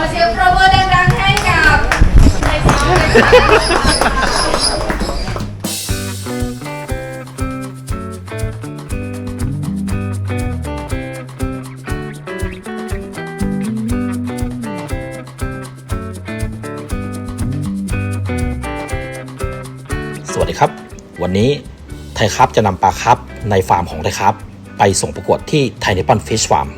อเสียงปรบมือดังๆให้กับไทยซ้อมเลยค่ะสวัสดีครับ วันนี้ไทยครับจะนำปลาครับในฟาร์มของไทยครับ ไปส่งประกวดที่ไทยเนปอนฟิชฟาร์ม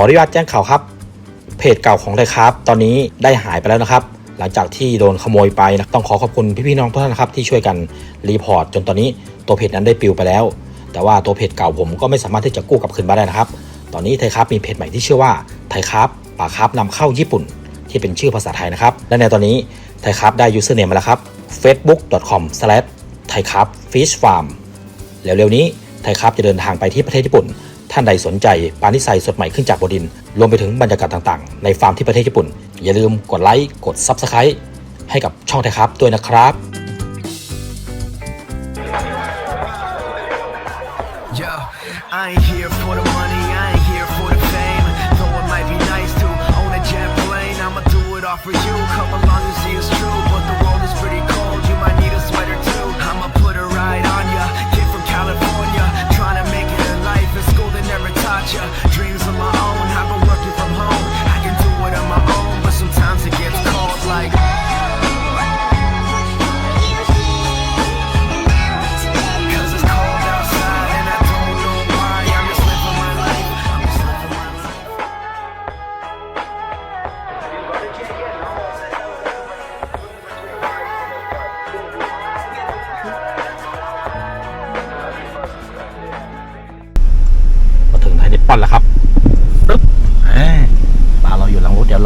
ออนุญาตแจ้งข่าวครับ เพจเก่าของไทยครับ ตอนนี้ได้หายไปแล้วนะครับ หลังจากที่โดนขโมยไปนะต้องขอขอบคุณพี่ๆน้องทุกท่านนะครับที่ช่วยกันรีพอร์ตจนตอนนี้ตัวเพจนั้นได้ปิวไปแล้ว แต่ว่าตัวเพจเก่าผมก็ไม่สามารถที่จะกู้กลับคืนมาได้นะครับ ตอนนี้ไทยครับมีเพจใหม่ที่ชื่อว่าไทยครับป่าครับนำเข้าญี่ปุ่น ที่เป็นชื่อภาษาไทยนะครับ และในตอนนี้ไทยครับได้ username มมาแล้วครับ facebook.com/thaikrabfishfarm เร็วๆนี้ไทยครับจะเดินทางไปที่ประเทศญี่ปุ่น ท่านใดสนใจปลานิไซสดใหม่ขึ้นจากบนดิน รวมไปถึงบรรยากาศต่างๆ ในฟาร์มที่ประเทศญี่ปุ่น อย่าลืมกดไลค์ กด Subscribe ให้กับช่องไทยครับด้วยนะครับ Yo, I ain't here for the money, I ain't here for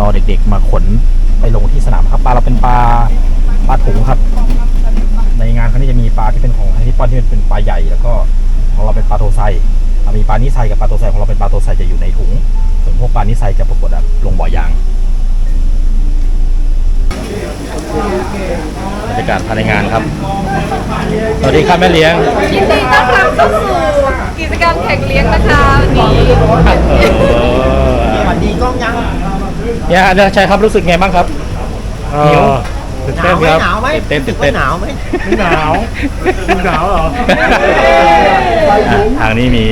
รถเดี๋ยวรอเด็กๆมาขนไปลงที่สนามครับปลาเราเป็นปลาปลาถุงครับ ในงานครั้งนี้จะมีปลาที่เป็นของไทยนิปปอนที่เป็นปลาใหญ่แล้วก็ของเราเป็นปลาโทไซอะมีปลานิไซกับปลาโทไซของเราเป็นปลาโทไซจะอยู่ในถุง ส่วนพวกปลานิไซจะประกวดอะลงบ่อยางบรรยากาศภายในงานครับ สวัสดีครับแม่เลี้ยง ยินดีต้อนรับเข้าสู่กิจกรรมแข่งเลี้ยงนะคะวันนี้สวัสดีกล้องยัง เนี่ยเดือชัยครับรู้สึกไงบ้างครับหิวตื่นหเต้นานวไหมครับหนาวไหมเต้นตื่นเต้นหนาวไหม ไม่หนาวไม่หนาวเหรอ อะทางนี้มี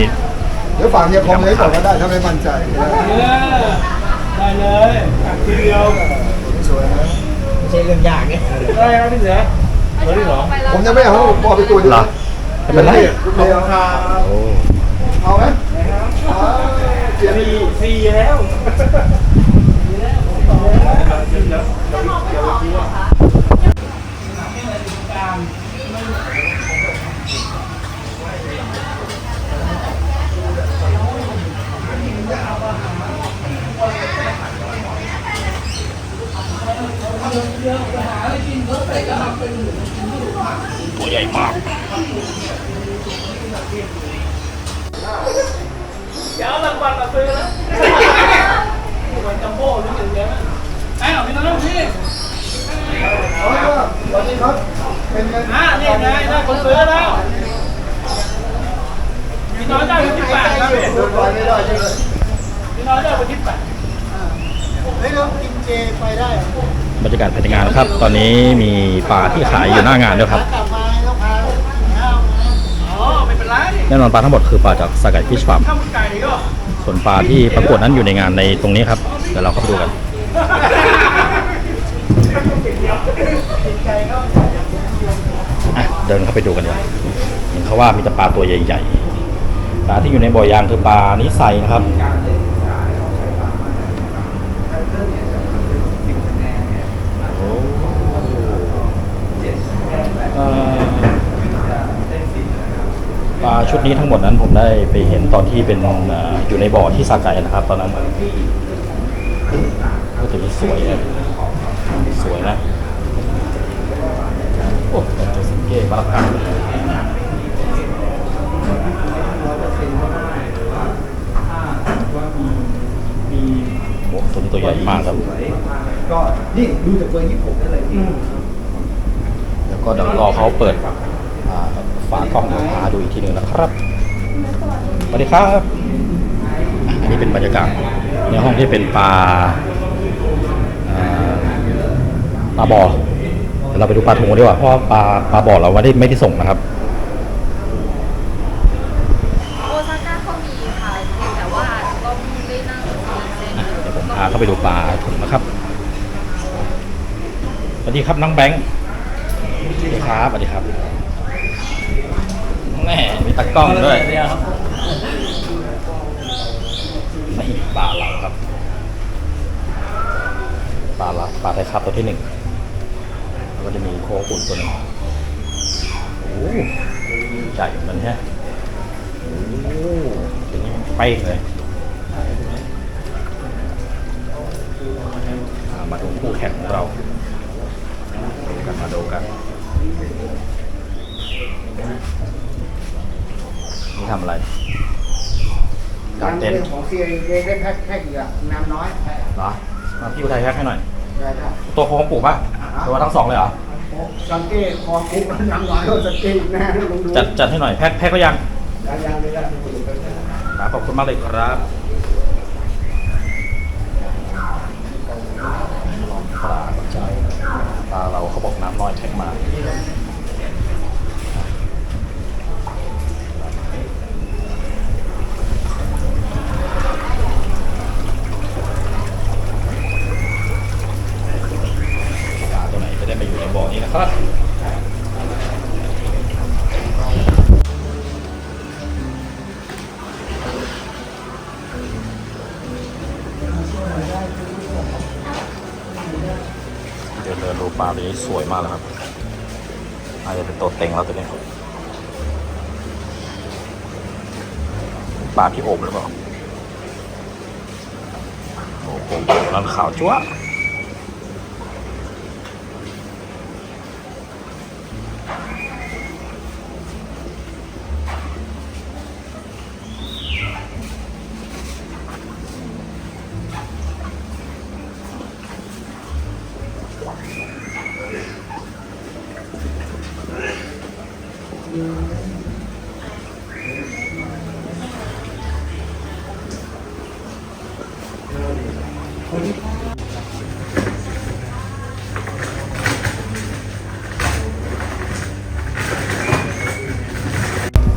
เดี๋ยวฝากเฮียคอมไว้ก่อนก็ได้ถ้าไม่มั่นใจได้เลยทีเดียวสวยนะไม่ใช่เรื่องยากไงได้ครับพี่เสือเฮ้ยเหรอผมยังไม่เอาบอกไปตัวเดียวเหรอไม่เป็นไรเดียวเอาไหมเอาเสียงสี่สี่แล้ว ตัวใหญ่มากเดี๋ยวรางวัลมาซื้อแล้วมันจัมโบ้รู้สึกยังไอ้ หน่อยพี่น้องพี่เอาละสวัสดีครับ เป็นไงอ่านี่ไงได้คนซื้อแล้วพี่น้อยได้คนที่แปดครับพี่เดินไปไม่ได้ใช่ไหมพี่น้อยได้คนที่แปดเฮ้ยเรากินเจไปได้บรรยากาศภายในงานครับ ตอนนี้มีปลาที่ขายอยู่หน้างานด้วยครับแน่นอนปลาทั้งหมดคือปลาจากสกายฟิชฟาร์มข้ามส่วนปลาที่ประกวดนั้นอยู่ในงานในตรงนี้ครับ เดี๋ยวเราเข้าไปดูกัน อะเดินเข้าไปดูกันดีกว่าเห็นเขาว่ามีแต่ปลาตัวใหญ่ๆปลาที่อยู่ในบ่อยางคือปลานิสัยนะครับปลาชุดนี้ทั้งหมดนั้นผมได้ไปเห็นตอนที่เป็นออยู่ในบ่อที่ซาไกนะครับ ตอนนั้นก็ถือว่าสวยนะสวยนะ โอ้เป็นโจสิงเก้บาราคังโอ้ตัวนี้ตัวใหญ่มากครับ ก็นี่ดูจากเบอร์ยี่สิบหกได้เลยพี่แล้วก็เดี๋ยวรอเขาเปิดฝากล้องพาดูอีกทีหนึ่งนะครับสวัสดีครับ อันนี้เป็นบรรยากาศในห้องที่เป็นปลาปลาบ่อ เดี๋ยวเราไปดูปลาทูดีกว่าเพราะว่าปลาปลาบ่อเราไม่ได้ไม่ได้ส่งนะครับ โอซาก้าก็มีค่ะเพียงแต่ว่าก็ไม่ได้นั่งเซ็นเดี๋ยวผมพาเข้าไปดูปลาถุงนะครับสวัสดีครับน้องแบงค์สวัสดีครับสวัสดีครับแม่มีตากล้องด้วยนี่ปลาเราครับปลาเราปลาไทยครับตัวที่หนึ่งแล้ว ก็จะมีโคขุนตัวหนึงโอ้ใหญ่เหมือนกันแฮะโอ้ตัวนี้มันเป้งเลยอ่ามาดูคู่แข่งของเราดูกันมาดูกันนี่ทำอะไรกางเต็นท์ของเซียเองได้แพ็คแพ็คอีกอะน้ำน้อยเหรอมาพี่อุทัยแพ็คให้หน่อยได้ครับตัวโค้งปู่ป่ะ ตัวทั้งสองเลยเหรอสังเกตคอคุกน้ำน้อยก็สังเกตแน่ลองดูจัดจัดให้หน่อยแพ็คแพ็คก็ยังยังยังเลยละดูไปเลยครับขอบคุณมากเลยครับปลาปัจจัยปลาเราเขาบอกน้ำน้อย สวยมากเลยครับอาจจะเป็นตัวเต็งแล้วตัวนี้ปลาพี่โอมหรือเปล่าโอ้โหนั่นขาวจ้วะ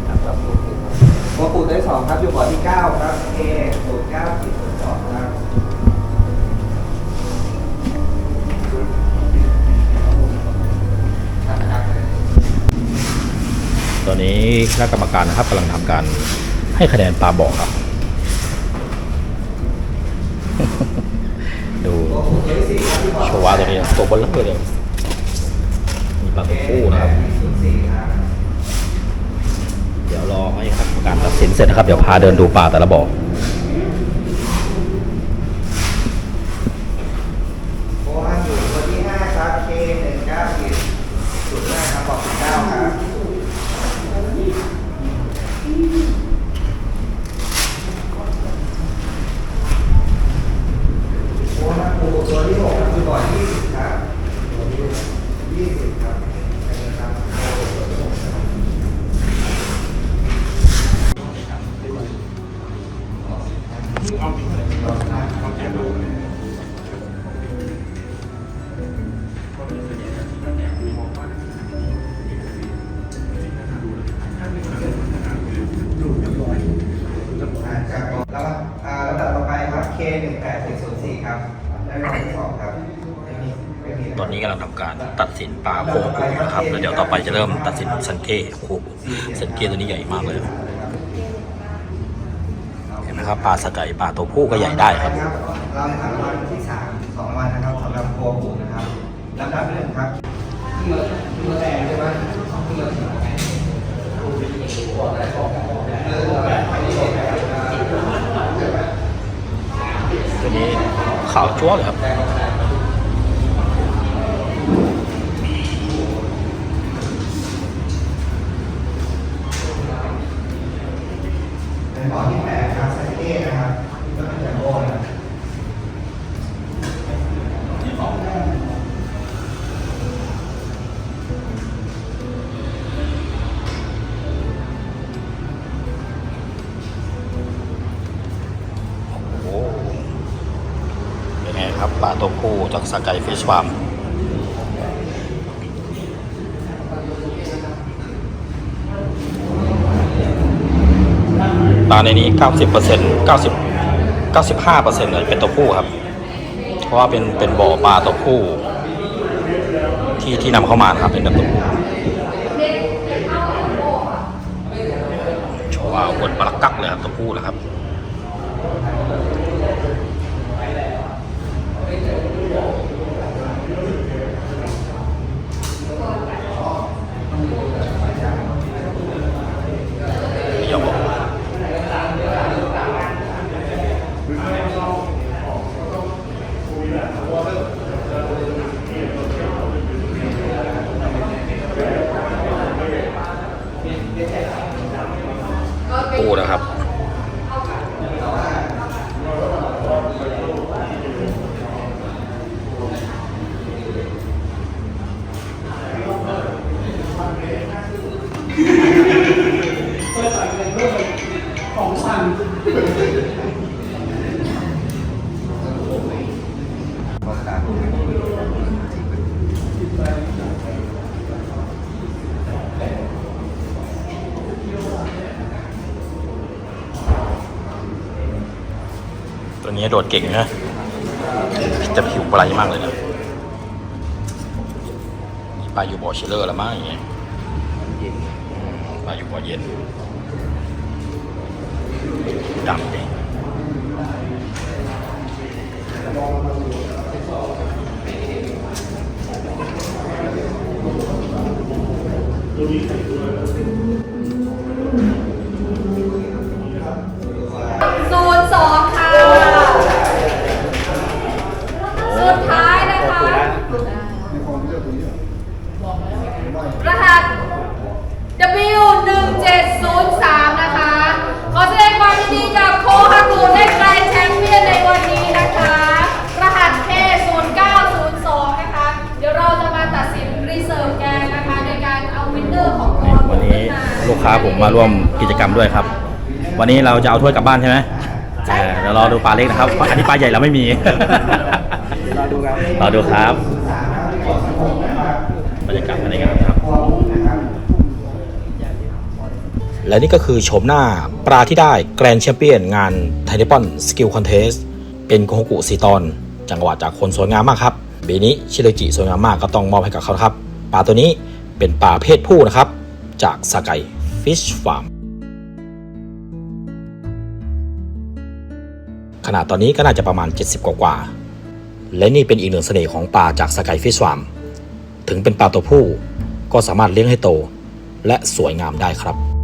นะครับ หัวปูได้สองครับ อยู่บ่อที่เก้าครับเอศูนย์เก้าสี่ศูนย์สองครับ ตอนนี้คณะกรรมการนะครับกำลังทำการให้คะแนนปลาบอกครับ ดูโชวาตัวนี้ตัวบนเริ่มเลยมีปลาตัวผู้นะครับ เดี๋ยวรอให้คณะกรรมการตัดสินเสร็จนะครับ เดี๋ยวพาเดินดูปลาแต่ละบอกอห้าอยู่ตัวที่ห้าครับเคหนึ่งเก้าสี่ศูนย์ห้าครับบ่อที่เก้าครับโอ ห้าปูตั อไปจะเริ่มตัดสินสันเก้โคสันเก้ตัวนี้ใหญ่มากเลย เห็นไหมครับปลาสกายปลาตัวผู้ก็ใหญ่ได้ครับเราในรางวัลที่สามสองวันนะครับสำหรับโคบูนะครับลำดับที่หนึ่งครับเมื่อเมื่อแรงใช่ไหมเมื่อตัวนี้ขาวจั๊วเลยครับ สกายฟิชฟาร์มปลาในนี้ 90% 90 95%เลยเป็นตัวผู้ครับ เพราะว่าเป็นเป็นบ่อปลาตัวผู้ ที่ที่นำเข้ามาครับเป็นตัวผู้โชว์ว่าบนปลักกักเลยครับตัวผู้นะครับ ไม่ยอมบอกปูนะครับ ของสั่น ตัวนี้โดดเก่งนะจะผิวไบรท์มากเลยนะนี่ปลาอยู่บ่อเชลเลอร์ละมั้งอย่างเงี้ยปลาอยู่บ่อเย็นดำดิศูนย์สองค่ะ สุดท้ายนะคะ รหัส W 1 7 0 3นะคะ ขอแสดงความยินดีกับโคฮากุได้ไกลแชมป์เปี้ยนในวันนี้นะคะ รหัส K 0 9 0 2นะคะ เดี๋ยวเราจะมาตัดสินรีเซิร์ฟแกนนะคะ ในการเอาวินเนอร์ของโคฮากุ วันนี้ลูก ค้าผมมาร่วมกิจกรรมด้วยครับ วันนี้เราจะเอาถ้วยกลับบ้านใช่ไหมเออเดี๋ยวรอดูปลาเล็กนะครับเพราะอันนี้ปลาใหญ่เราไม่มี รอดูครับรอดูครับบรรยากาศภายในงานครับและนี่ก็คือโฉมหน้าปลาที่ได้แกรนด์แชมเปี้ยนงานไทนิปอนสกิลคอนเทสเป็นโคฮกุสีตอน จังหวะจากคนสวยงามมากครับบีนี้ชิโรจิสวยงามมากก็ต้องมอบให้กับเขาครับ ปลาตัวนี้เป็นปลาเพศผู้นะครับ จากสกายฟิ ชฟาร์มขนาดตอนนี้ก็น่าจะประมาณ 70กว่าและนี่เป็นอีกหนึ่งเสน่ห์ของปลาจากสกายฟิชฟาร์มถึงเป็นปลาตัวผู้ก็สามารถเลี้ยงให้โต และสวยงามได้ครับ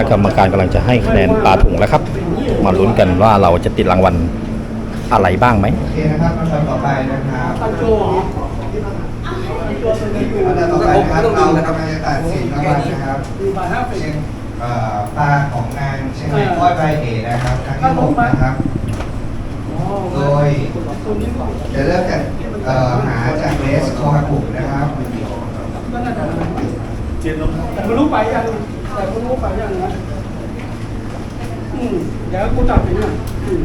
ณะกรรมการกำลังจะให้คะแนนปลาถุงแล้วครับ มาลุ้นกันว่าเราจะติดรางวัลอะไรบ้างไหมโอเคนะครับลำดับต่อไปนะครับตั้งโจเหรอลำดับต่อไปนะครับเรากำลังจะตัดสินรางวัลนะครับเช่นปลาของงานเชียงใหม่ก้อยใบเอนะครับครั้งที่หกนะครับ โดยจะเริ่มจากหาจากเลสโคฮากุนะครับเจ็ดลงแต่ไม่รู้ไปยัง แต่ไม่รู้ไปยังนะอืมเดี๋ยวกูจับไปเนี่ยอืม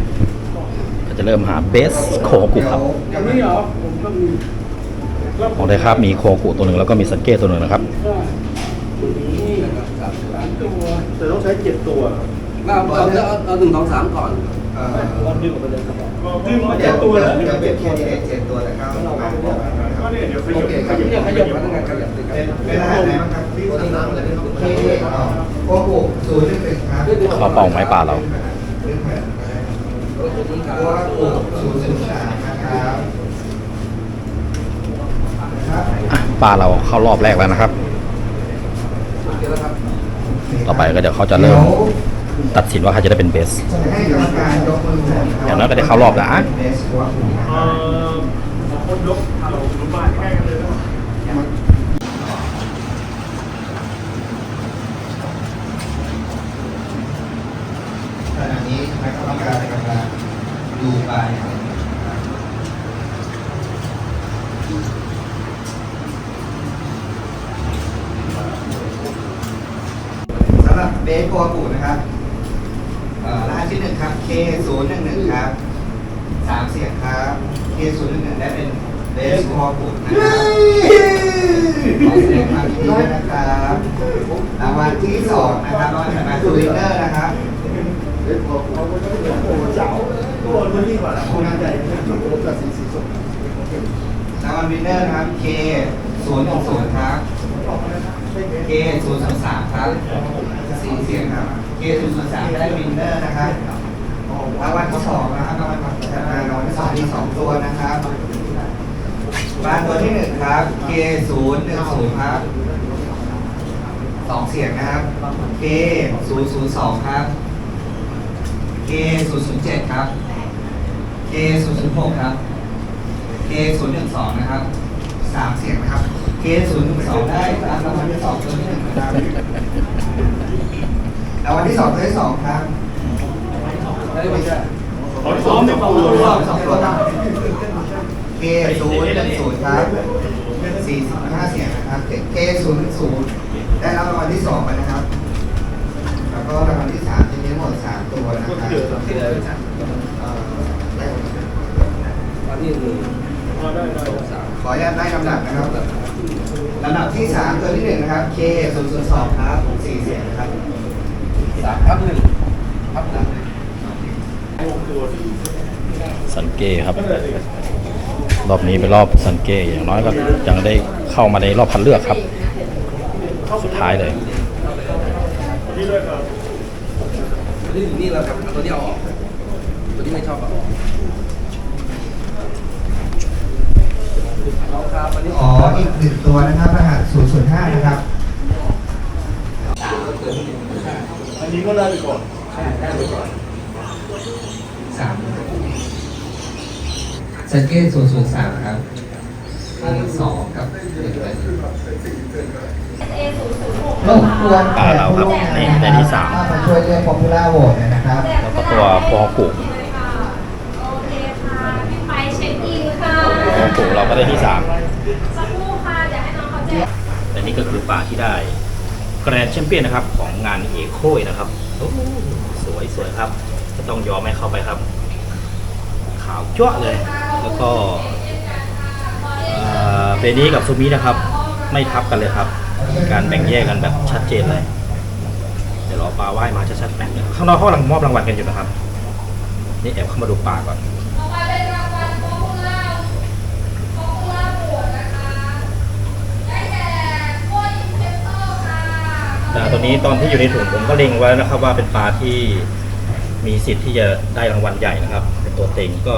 ก็จะเริ่มหาเบสโคกุครับอย่างนี้เหรอผมก็มีแล้วของไทยครับมีโคกุตัวหนึ่งแล้วก็มีสันเก้ตัวหนึ่งนะครับ ก็นี่สามตัวแต่ต้องใช้เจ็ดตัวเราเอาเอาเอาหนึ่งสองสามก่อนเอ่อดึงมาเดี๋เจ็ยดวตัวเดี๋แล้วยวเป็นแค่นี้เจ็ดตัวแต่เข้ามาก็ เดี๋ยวขยับเคครับเนี่ยขยับมาตั้งแต่ขยับเลยครับเป็นรหัสไหนบ้างครับตัวนี้น้ำอะไรไม่รู้โอเคอ๋อโคฮากุศูนย์หนึ่งหนึ่งครับเขาเป่าไม้ป่าเราโอ้โหศูนย์หนึ่งสามนะครับปลาเราเข้ารอบแรกแล้วนะครับ ต่อไปก็เดี๋ยวเขาจะเริ่มตัดสินว่าใครจะได้เป็นเบสอย่างน้อยก็ได้เข้ารอบแล้วอะเบสโคฮากุนะ คนยกเราลุกนเลยนะข้คณกรรมกกำลังดูไปสำหรับเบสโกกูนะครับรหัที่หนึ่งครับ K011 ครับสามเสียงครับ K 0 1 1ได้เป็นเบสโคบูนะครับขอแสดงความยินดีด้วยนะครับรางวัลที่สองนะครับรางวัลถัดมาคือวินเนอร์นะครับเด็กบอกเขาก็ต้องโอ้โหเจ้าตัวมันยิ่กว่าคนใหญ่ที่ผมตัดสินสีส้มรางวัลวินเนอร์นะครับ K 0 1 0ครับ K 0 3 3ครับสี่เสียงครับ K 0 0 3ได้วินเนอร์นะครับรางวัลที่สองนะครับ สองมีสองตัวนะครับบ้านตัวที่หนึ่งครับ K ศูนย์หนึ่งศูนย์ครับสองเสียงนะครับ K ศูนย์ศูนย์สองครับ K ศูนย์ศูนย์เจ็ดครับ K ศูนย์ศูนย์หกครับ K ศูนย์หนึ่งสองนะครับสามเสียงนะครับ K ศูนย์หนึ่งสองได้ตามรางวัลที่สองตัวที่หนึ่งครับรางวัลที่สองตัวที่สองครับได้ไหมจ๊ะ ซ้อมเนี่ยสองตัวสองตัวครับ K 0 1 0ครับสี่สิบห้าเสียงนะครับ K 0 1 0ได้รับรางวัลที่สองไปนะครับ แล้วก็รางวัลที่สามจะมีทั้งหมดสามตัวนะครับที่เลยเอ่อได้ตอนนี้หนึ่งสองสามขออนุญาตได้ลำดับนะครับลำดับที่สามตัวที่หนึ่งนะครับ K 0 0 2ครับสี่เสียงนะครับสามพับหนึ่งพับหลัง สันเก้ครับ รอบนี้เป็นรอบสันเก้อย่างน้อยก็ยังได้เข้ามาในรอบคัดเลือกครับ สุดท้ายเลยตัวนี้อยู่นี่แล้วครับตัวนี้เอาออกตัวนี้ไม่ชอบเอาออกเอาครับอันนี้อ๋ออีกหนึ่งตัวนะครับรหัส0 0 5นะครับอันนี้ก็ได้ไปก่อน สามสังเกต0 0 3ครับมีสองกับหนึ่งเลยรบกวนอ่าเราครับในในที่สามมาช่วยเรียก popular vote หน่อยนะครับ แล้วก็ตัวโคฮอกุโอเคค่ะพี่ไปเช็คอินค่ะโคฮอกุเราก็ได้ที่สามสักครู่ค่ะเดี๋ยวให้น้องเขาแจ้งแต่นี่ก็คือป่าที่ได้แกรนด์แชมเปี้ยนนะครับ ของงานเอโคยนะครับโอ้โหสวยสวยครับ ก็ต้องยอมให้เข้าไปครับ ขาวจ้วเลย แล้วก็เออเบนี้กับซูมินะครับ ไม่ทับกันเลยครับ การแบ่งแยกกันแบบชัดเจนเลย เดี๋ยวรอปลาว่ายมาชัดๆแป๊บนึงข้างนอกเขากำลังมอบรางวัลกันอยู่นะครับ นี่แอบเข้ามาดูปลาก่อนตอไปเป็นรางวัล popular popular vote นะคะได้แก่โค้ดอินเทนเตอร์ค่ะแต่ตัวนี้ตอนที่อยู่ในถุงผมก็เล็งไว้นะครับว่าเป็นปลาที่ มีสิทธิ์ที่จะได้รางวัลใหญ่นะครับ เป็นตัวเต็งก็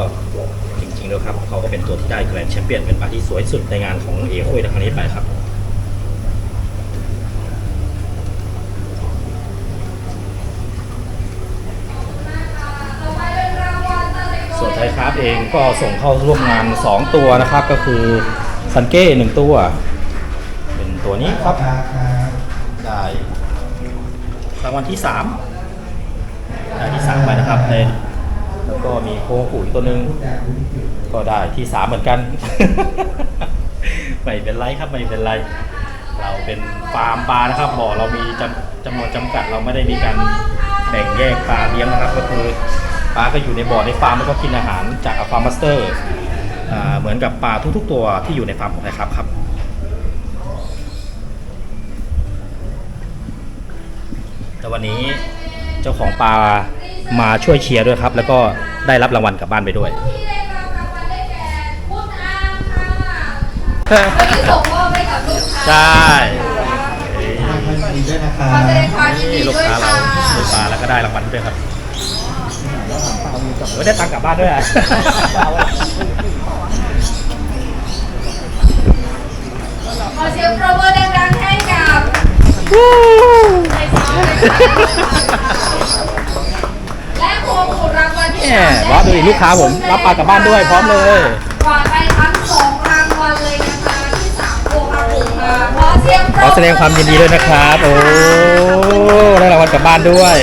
จริงๆแล้วครับ เขาก็เป็นตัวที่ได้แกรนด์แชมเปี้ยนเป็นปลาที่สวยสุดในงานของเอโคยในครั้งนี้ไปครับต่อไปเป็นรางวัลตาเล็กส่วนไทยคราฟเองก็ส่งเข้าร่วมงาน 2 ตัวนะครับ ก็คือซันเก้หนึ่งตัว เป็นตัวนี้ครับ ได้รางวัลที่3ได้ที่3ไป นะครับในแล้วก็มีโคขุอีกตัวหนึ่งก็ได้ที่3เหมือนกัน ไม่เป็นไรครับไม่เป็นไร เราเป็นฟาร์มปลานะครับบ่อเรามีจำจำนวนจำกัดเราไม่ได้มีการแบ่งแยกปลาเลี้ยงนะครับ ก็คือปลาก็อยู่ในบ่อในฟาร์มแล้วก็กินอาหารจากฟาร์มมาสเตอร์เหมือนกับปลาทุก ๆ ตัวที่อยู่ในฟาร์มของไทยครับครับแต่วันนี้เจ้าของปลา มาช่วยเชียร์ด้วยครับ แล้วก็ได้รับรางวัลกลับบ้านไปด้วยที่ได้รับรางวัลได้แก่คุณอามค่ะวันนี้ส่งมอบให้กับลูกค้าใช่ดีด้วยนะครัขอแสดงความยินดีนี่ลูกด้วยค้าเราค่ะซื้อปลาแล้วก็ได้รางวัลด้วยครับโอ้ยได้ตังค์กลับบ้านด้วยอะ ขอเสียงปรบมือดังๆให้กับไทยซาวด์ และโคขุนรางวัลที่แหสามมว่าดูดิลูกค้าผมรับปลากลับบ้านด้วยพร้อมเลย กวาดไปทั้งสองรางวัลเลยนะคะที่สามโคฮากุค่ะขอเสียงปรบขอแสดงความยินดีด้วยนะครับ โอ้ได้รางวัลกลับบ้านด้วย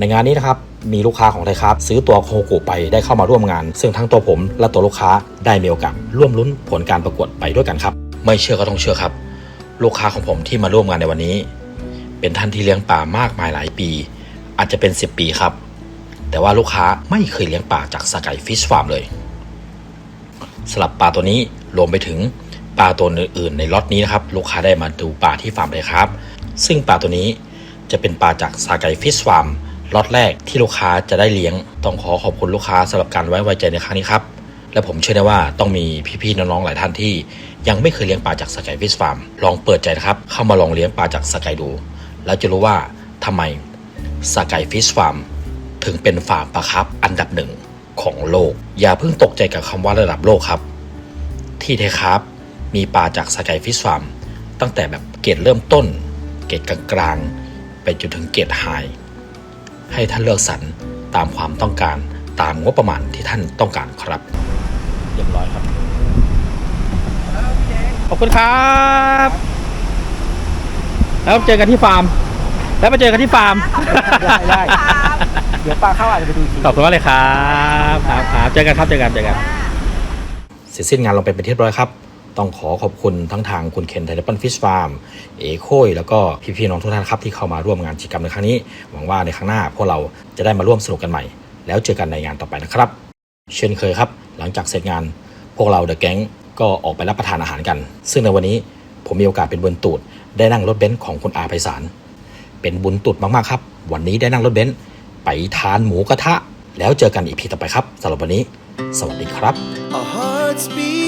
ในงานนี้นะครับมีลูกค้าของไทยครับซื้อตัวโคกุไปได้เข้ามาร่วมงาน ซึ่งทั้งตัวผมและตัวลูกค้าได้มีโอกาสร่วมลุ้นผลการประกวดไปด้วยกันครับ ไม่เชื่อก็ต้องเชื่อครับ ลูกค้าของผมที่มาร่วมงานในวันนี้ เป็นท่านที่เลี้ยงปลามากมายหลายปี อาจจะเป็น 10 ปีครับ แต่ว่าลูกค้าไม่เคยเลี้ยงปลาจากสกายฟิชฟาร์มเลยสำหรับปลาตัวนี้รวมไปถึงปลาตัวอื่นๆในล็อตนี้นะครับลูกค้าได้มาดูปลาที่ฟาร์มเลยครับ ซึ่งปลาตัวนี้จะเป็นปลาจากสกายฟิชฟาร์ม ล็อตแรกที่ลูกค้าจะได้เลี้ยง ต้องขอขอบคุณลูกค้าสำหรับการไว้วางใจในครั้งนี้ครับ และผมเชื่อได้ว่าต้องมีพี่ๆน้องๆหลายท่านที่ ยังไม่เคยเลี้ยงปลาจากสกายฟิชฟาร์มลองเปิดใจนะครับเข้ามาลองเลี้ยงปลาจากสกายดู แล้วจะรู้ว่าทำไมสกายฟิชฟาร์มถึงเป็นฟาร์มปลาครับอันดับหนึ่งของโลก อย่าเพิ่งตกใจกับคำว่าระดับโลกครับ ที่ไทครับมีปลาจากสกายฟิชฟาร์มตั้งแต่แบบเกรดเริ่มต้น เกรดกลางๆไปจนถึงเกรดไฮ ให้ท่านเลือกสรรตามความต้องการตามงบประมาณที่ท่านต้องการครับเรียบร้อยครับ ขอบคุณครับ แล้วเจอกันที่ฟาร์ม แล้วมาเจอกันที่ฟาร์ม ได้ได้เดี๋ยวปลาเข้าอาจจะไปดูที ขอบคุณมากเลยครับ ครับครับเจอกันครับ เจอกัน เจอกัน เสร็จสิ้นงานลงไปเป็นที่เรียบร้อยครับ ต้องขอขอบคุณทั้งทางคุณเคนไทเลปันฟิชฟาร์มเอโคยแล้วก็พี่ๆน้องทุกท่านครับที่เข้ามาร่วมงานกิจกรรมในครั้งนี้ หวังว่าในครั้งหน้าพวกเราจะได้มาร่วมสนุกกันใหม่ แล้วเจอกันในงานต่อไปนะครับ เช่นเคยครับ หลังจากเสร็จงาน พวกเราเดอะแก๊งก็ออกไปรับประทานอาหารกัน ซึ่งในวันนี้ผมมีโอกาสเป็นบุญตูด ได้นั่งรถเบนซ์ของคุณอาไพศาลเป็นบุญตุดมากๆครับ วันนี้ได้นั่งรถเบนซ์ไปทานหมูกระทะ แล้วเจอกันอีพีต่อไปครับสำหรับวันนี้ สวัสดีครับ Our hearts beat